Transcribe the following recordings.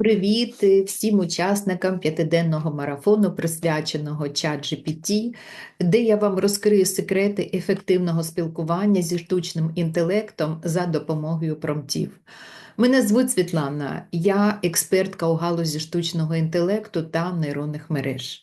Привіт всім учасникам п'ятиденного марафону, присвяченого ChatGPT, де я вам розкрию секрети ефективного спілкування зі штучним інтелектом за допомогою промтів. Мене звуть Світлана, я експертка у галузі штучного інтелекту та нейронних мереж.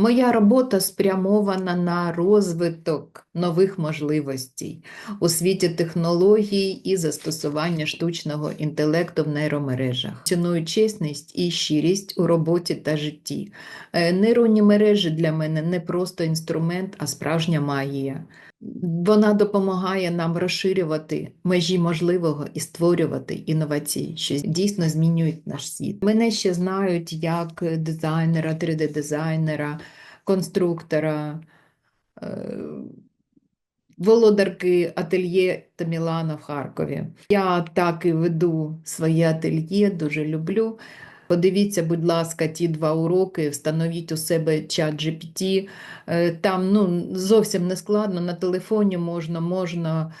Моя робота спрямована на розвиток нових можливостей у світі технологій і застосування штучного інтелекту в нейромережах. Ціную чесність і щирість у роботі та житті. Е, Нейронні мережі для мене не просто інструмент, а справжня магія. Вона допомагає нам розширювати межі можливого і створювати інновації, що дійсно змінюють наш світ. Мене ще знають як дизайнера, 3D-дизайнера, конструктора, е, володарки ательє та Мілана в Харкові. Я так і веду своє ательє, дуже люблю. Подивіться, будь ласка, ті два уроки, встановіть у себе чат GPT. Е, Там ну, зовсім не складно, на телефоні можна, можна,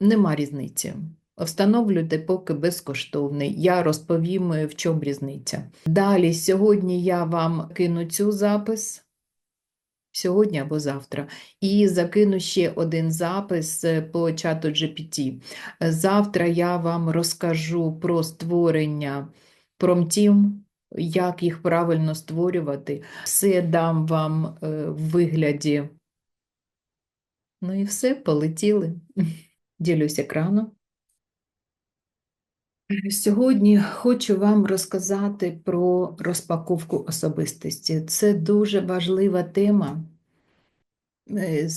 нема різниці. Встановлюйте поки безкоштовний. Я розповім, е, в чому різниця. Далі, сьогодні я вам кину цю запис. Сьогодні або завтра, і закину ще один запис е, по чату GPT. Завтра я вам розкажу про створення промптів, як їх правильно створювати. Все дам вам е, в вигляді. Ну і все, полетіли. Ділюсь екраном. Сьогодні хочу вам розказати про розпаковку особистості. Це дуже важлива тема. Е,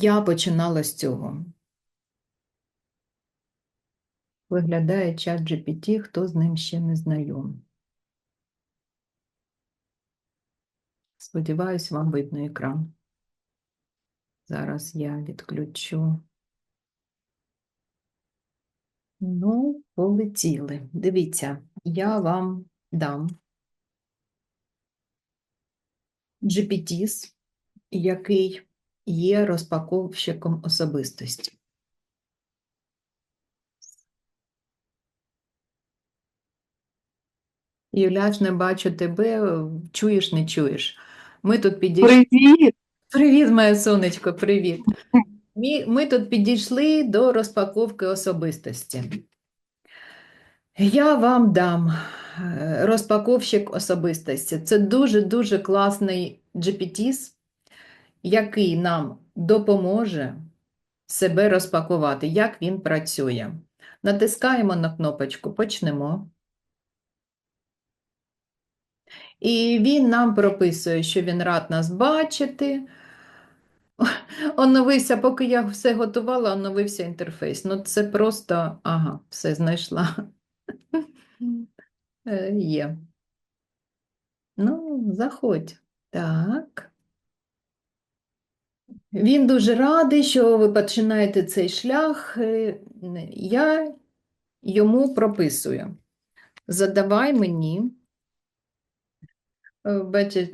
Я починала з цього. Виглядає чат GPT, хто з ним ще не знайом. Сподіваюсь, вам видно екран. Зараз я відключу. Ну, полетіли. Дивіться, я вам дам GPTs, який є розпаковщиком особистості. Юляш, не бачу тебе, чуєш, не чуєш. Ми тут підійшли. Привіт! Привіт, моє сонечко, привіт. Мі- Ми тут підійшли до розпаковки особистості. Я вам дам е, розпаковщик особистості. Це дуже-дуже класний GPT, який нам допоможе себе розпакувати, як він працює. Натискаємо на кнопочку Почнемо. І він нам прописує, що він рад нас бачити. Оновився, поки я все готувала, оновився інтерфейс. Ну, це просто, ага, все знайшла. Е, Є. Ну, заходь. Так. Він дуже радий, що ви починаєте цей шлях. Е, Я йому прописую. Задавай мені. Е,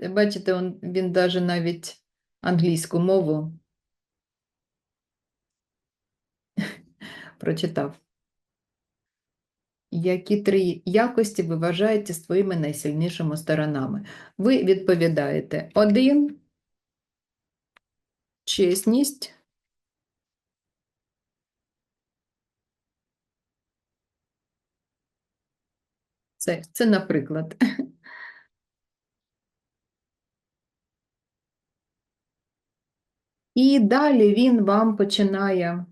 Бачите, він даже навіть англійську мову прочитав. Які три якості ви вважаєте своїми найсильнішими сторонами? Ви відповідаєте: один чесність, це, це наприклад. І далі він вам починає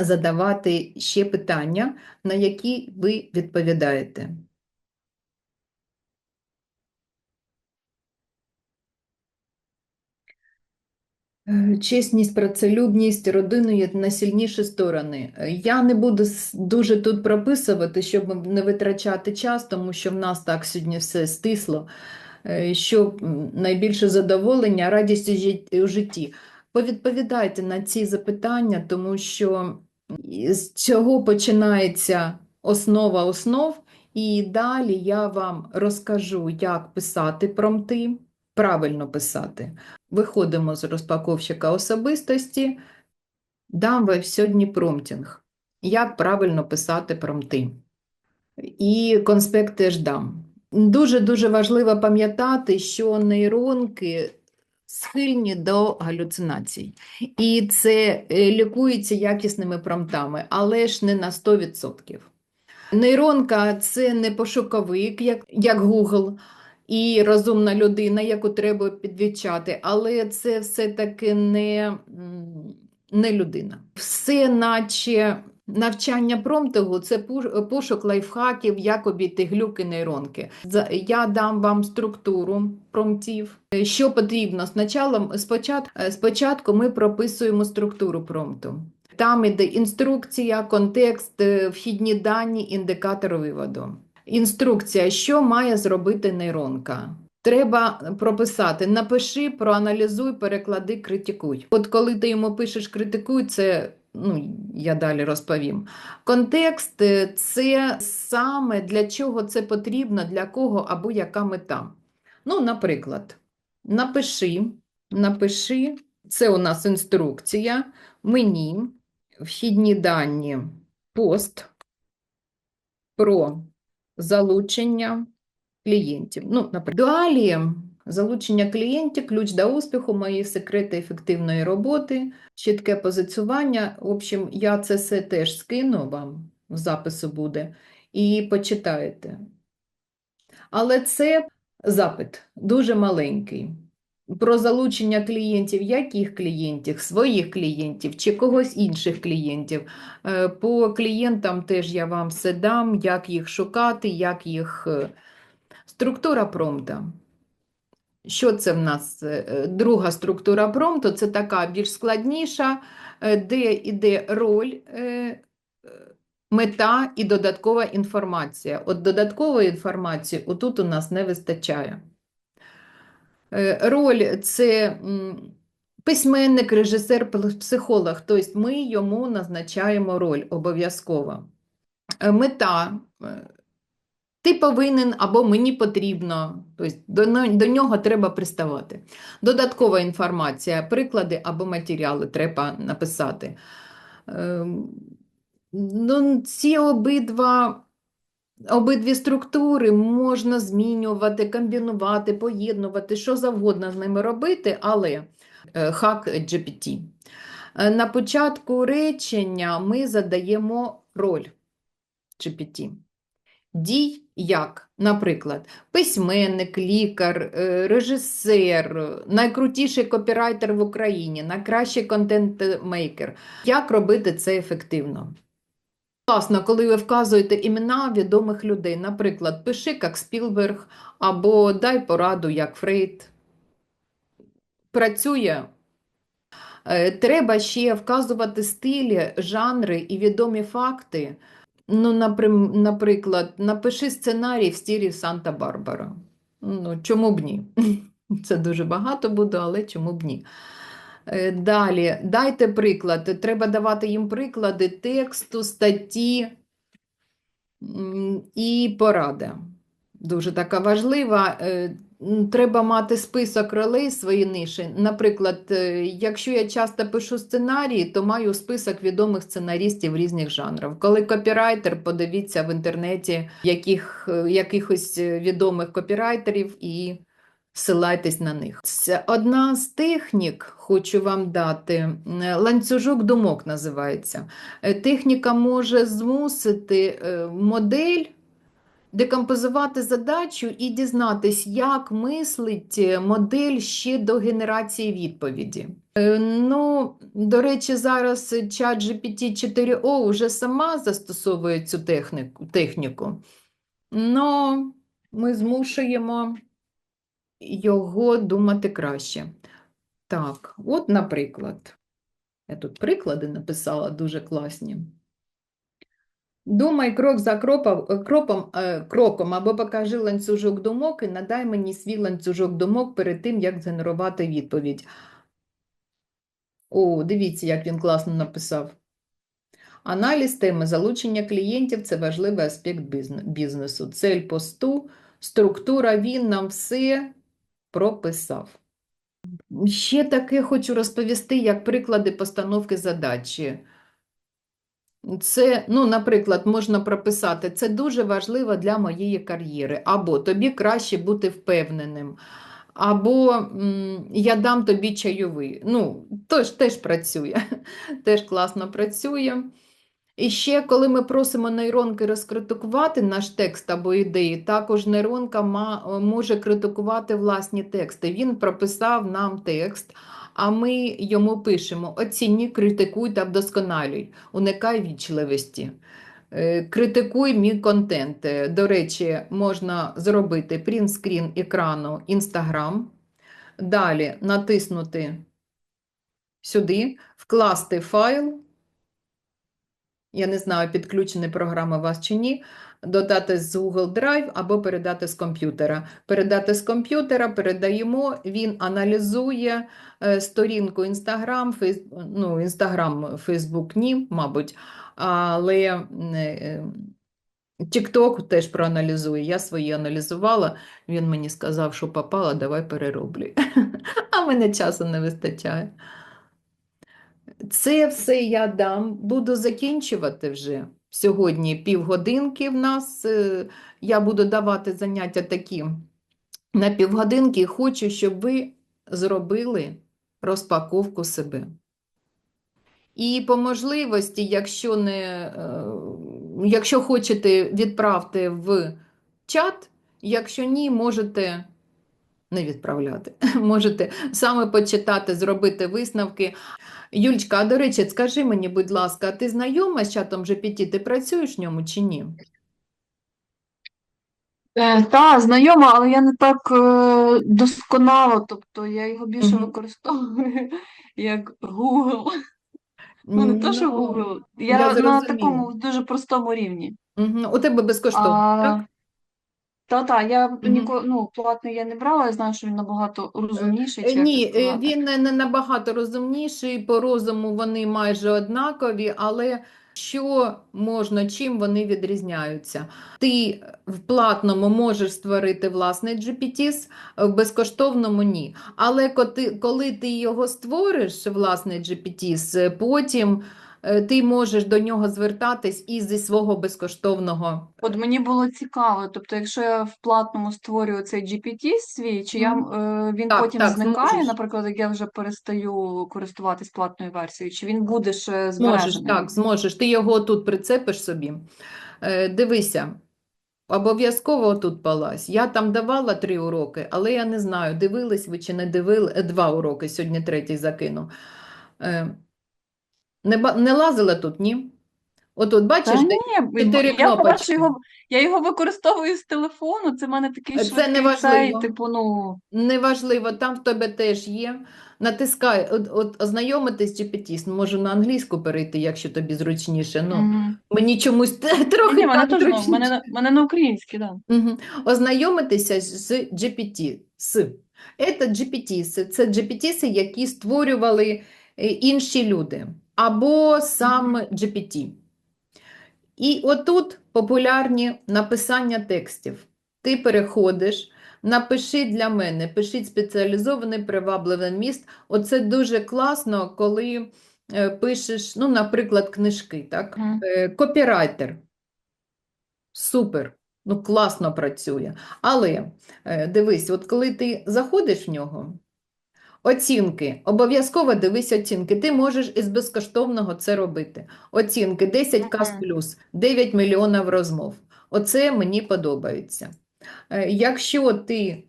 задавати ще питання, на які ви відповідаєте. Е, Чесність, працелюбність, родину є найсильніші сторони. Я не буду дуже тут прописувати, щоб не витрачати час, тому що в нас так сьогодні все стисло, Е, що найбільше задоволення, радість у житті. Повідповідайте на ці запитання, тому що з цього починається основа основ, і далі я вам розкажу, як писати промти, правильно писати. Виходимо з розпаковщика особистості, дам вам сьогодні промптинг. Як правильно писати промти? І конспект теж дам. Дуже-дуже важливо пам'ятати, що нейронки схильні до галюцинацій. І це е, лікується якісними промптами, але ж не на 100%. Нейронка це не пошуковик, як, як Google, і розумна людина, яку треба підвічати, але це все-таки не, не людина. Все, наче навчання промптингу, це пошук лайфхаків, як обійти глюки нейронки. Я дам вам структуру промптів. Е, Що потрібно? Спочатку, ми прописуємо структуру промпту. Там іде інструкція, контекст, е, вхідні дані, індикатор виводу. Інструкція, що має зробити нейронка. Треба прописати: напиши, проаналізуй, переклади, критикуй. От коли ти йому пишеш критикуй, це ну, я далі розповім. Контекст е, це саме для чого це потрібно, для кого або яка мета. Ну, наприклад, напиши, напиши, це у нас інструкція, мені, вхідні дані, пост про залучення клієнтів. Ну, наприклад, далі залучення клієнтів, ключ до успіху, мої секрети ефективної роботи, чітке позиціювання. В общем, я це все теж скину вам, в запису буде, і почитаєте. Але це запит дуже маленький. Про залучення клієнтів, яких клієнтів, своїх клієнтів чи когось інших клієнтів. Е, По клієнтам теж я вам все дам, як їх шукати, як їх. е, Структура промпта. Що це в нас? Е, е, Друга структура промпту це така більш складніша, е, де йде роль, мета і додаткова інформація. От додаткової інформації отут у нас не вистачає. Роль це письменник, режисер, психолог, тобто ми йому назначаємо роль обов'язково. Мета. Ти повинен або мені потрібно, тобто до, до нього треба приставати. Додаткова інформація, приклади або матеріали треба написати. Ем, Ну, ці обидва, обидві структури можна змінювати, комбінувати, поєднувати, що завгодно з ними робити, але е, хак GPT. Е, На початку речення ми задаємо роль GPT. Дій як, наприклад, письменник, лікар, е, режисер, найкрутіший копірайтер в Україні, найкращий контент-мейкер. Як робити це ефективно? Класно, коли ви вказуєте імена відомих людей. Наприклад, пиши як Спілберг або дай пораду як Фрейд. Працює. Е, Треба ще вказувати стилі, жанри і відомі факти. Ну, наприклад, напиши сценарій в стилі Санта-Барбара. Ну, чому б ні? Це дуже багато буде, але чому б ні? Е, Далі, дайте приклад. Треба давати їм приклади тексту, статті і порада. Дуже така важлива. Треба мати список ролей свої ниші. Наприклад, е, якщо я часто пишу сценарії, то маю список відомих сценарістів різних жанрів. Коли копірайтер, подивіться в інтернеті яких, е, якихось е, відомих копірайтерів і ссилайтесь на них. Одна з технік, хочу вам дати, ланцюжок думок називається. Техніка може змусити модель декомпозувати задачу і дізнатись, як мислить е, модель ще до генерації відповіді. Е, Ну, до речі, зараз чат GPT 4o вже сама застосовує цю техніку. техніку. Ну, ми змушуємо його думати краще. Так, от, наприклад, я тут приклади написала дуже класні. Думай крок за кропом, кропом, е, кроком або покажи ланцюжок думок і надай мені свій ланцюжок думок перед тим, як згенерувати відповідь. О, дивіться, як він класно написав. Аналіз теми залучення клієнтів – це важливий аспект бізнесу. Цель посту, структура, він нам все прописав. Ще таке хочу розповісти, як приклади постановки задачі. Це, ну, наприклад, можна прописати, це дуже важливо для моєї кар'єри, або тобі краще бути впевненим, або я дам тобі чайовий. Ну, тож теж працює, теж класно працює. І ще, коли ми просимо нейронки розкритикувати наш текст або ідеї, також нейронка може критикувати власні тексти. Він прописав нам текст, а ми йому пишемо: оціні, критикуй та вдосконалюй, уникай вічливості. Е, Критикуй мій контент. Е, До речі, можна зробити принтскрін екрану Instagram. Далі натиснути сюди, вкласти файл. Я не знаю, підключена програма вас чи ні. Додати з Google Drive або передати з комп'ютера. Передати з комп'ютера, передаємо, він аналізує е, сторінку Instagram, Фейс... ну, Instagram, Facebook ні, мабуть, але м, е, TikTok теж проаналізує. Я свої аналізувала, він мені сказав, що попало, давай перероблюй. А мене часу не вистачає. Це все я дам. Буду закінчувати вже. Сьогодні півгодинки в нас. е, Я буду давати заняття такі на півгодинки. Хочу, щоб ви зробили розпаковку себе. І по можливості, якщо не, е, якщо хочете, відправте в чат, якщо ні, можете не відправляти. Можете саме почитати, зробити висновки. Юльчка, а до речі, скажи мені, будь ласка, а ти знайома з чатом GPT? Ти працюєш в ньому чи ні? Е, та, знайома, але я не так е, досконало, тобто я його більше Мгм. використовую як Google. Ну, не то, що Ну, Google, я я на зрозуміла. такому дуже простому рівні. Мгм. У тебе безкоштовно, так? А, та-та, я Мгм. ніколи, ну, платний я не брала, я знаю, що він набагато розумніший, Е, чи Ні, е, він не набагато розумніший, по розуму вони майже однакові, але що можна, чим вони відрізняються? Ти в платному можеш створити власний GPTs, в безкоштовному ні. Але коли ти його створиш, власний GPTs, е, потім е, ти можеш до нього звертатись і зі свого безкоштовного. От мені було цікаво, тобто, якщо я в платному створюю цей GPT свій, чи я, е, він Так, потім так, зникає, зможеш. наприклад, як я вже перестаю користуватись платною версією, чи він буде ще Зможеш, збережений? так, зможеш. Ти його тут прицепиш собі. Е, дивися, обов'язково тут палась. Я там давала три уроки, але я не знаю, дивились ви чи не дивили. е, Два уроки, сьогодні третій закину. Не, ба- не лазила тут, ні? Отут, бачиш, Та де ні, чотири я, по-перше, його, я його використовую з телефону, це в мене такий Це швидкий неважливо. цей, типу, ну, Неважливо, там в тебе теж є. Натискай, от, от ознайомитись з GPT, можу на англійську перейти, якщо тобі зручніше. Ну, мгм. мені чомусь Ні, трохи ні, мене так теж, ну, зручніше. мене, на- мене на українській, да. Мгм. Ознайомитися з GPT. З. Це GPT, це GPT, які створювали е, інші люди, або сам GPT. І отут популярні написання текстів. Ти переходиш, напиши для мене, пишіть спеціалізований привабливий міст. Оце дуже класно, коли е, пишеш, ну, наприклад, книжки, так? Е, Копірайтер. Супер. Ну, класно працює. Але е, дивись, от коли ти заходиш в нього, оцінки, обов'язково дивись оцінки. Ти можеш із безкоштовного це робити. Оцінки 10К плюс, 9 мільйонів розмов. Оце мені подобається. Е, Якщо ти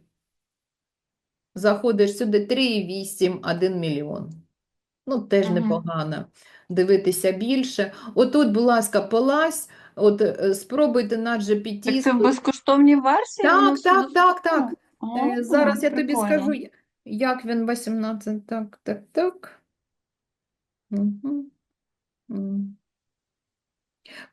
заходиш сюди 3,8, 1 мільйон. Ну, теж Мгм. непогано дивитися більше. Отут, будь ласка, полазь, от е, спробуйте на GPT. Так це в безкоштовній версії? Так, так, так, так. доступно? Е, Зараз А, я тобі прикольно. скажу, як він 18. Так, так, так. Угу.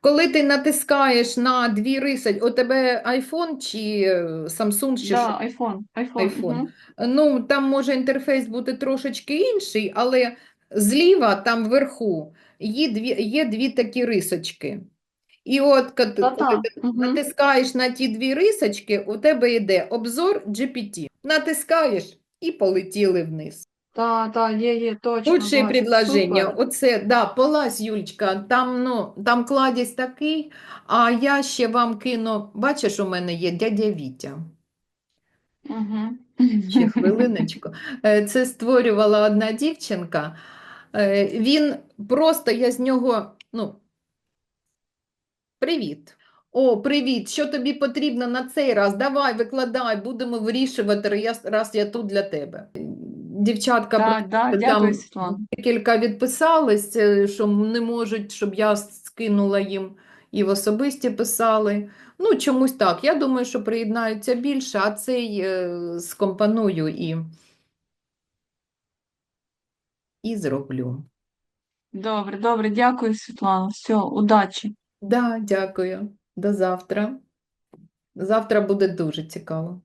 Коли ти натискаєш на дві риси, у тебе iPhone чи е, Samsung, чи що? iPhone, iPhone. iPhone. мгм. Ну, там може інтерфейс бути трошечки інший, але зліва, там вверху, є дві, є дві такі рисочки. І от коли ти натискаєш на ті дві рисочки, у тебе йде обзор GPT. Натискаєш і полетіли вниз. Та, та, є, є, точно, Лучшее бачу, предложення. супер. Оце, да, полазь, Юлечка, там, ну, там кладість такий, а я ще вам кину, бачиш, у мене є дядя Вітя. Угу. Ще хвилиночку. Е, Це створювала одна дівчинка. Е, Він просто, я з нього, ну, привіт. О, привіт, що тобі потрібно на цей раз? Давай, викладай, будемо вирішувати, раз- раз я тут для тебе. Дівчатка Так, да, там дякую. Декілька відписались, е, що не можуть, щоб я скинула їм і в особисті писали. Ну, чомусь так. Я думаю, що приєднаються більше, а цей е, скомпоную і, і зроблю. Добре, добре, дякую, Світлана. Все, удачі. Да, дякую. До завтра. Завтра буде дуже цікаво.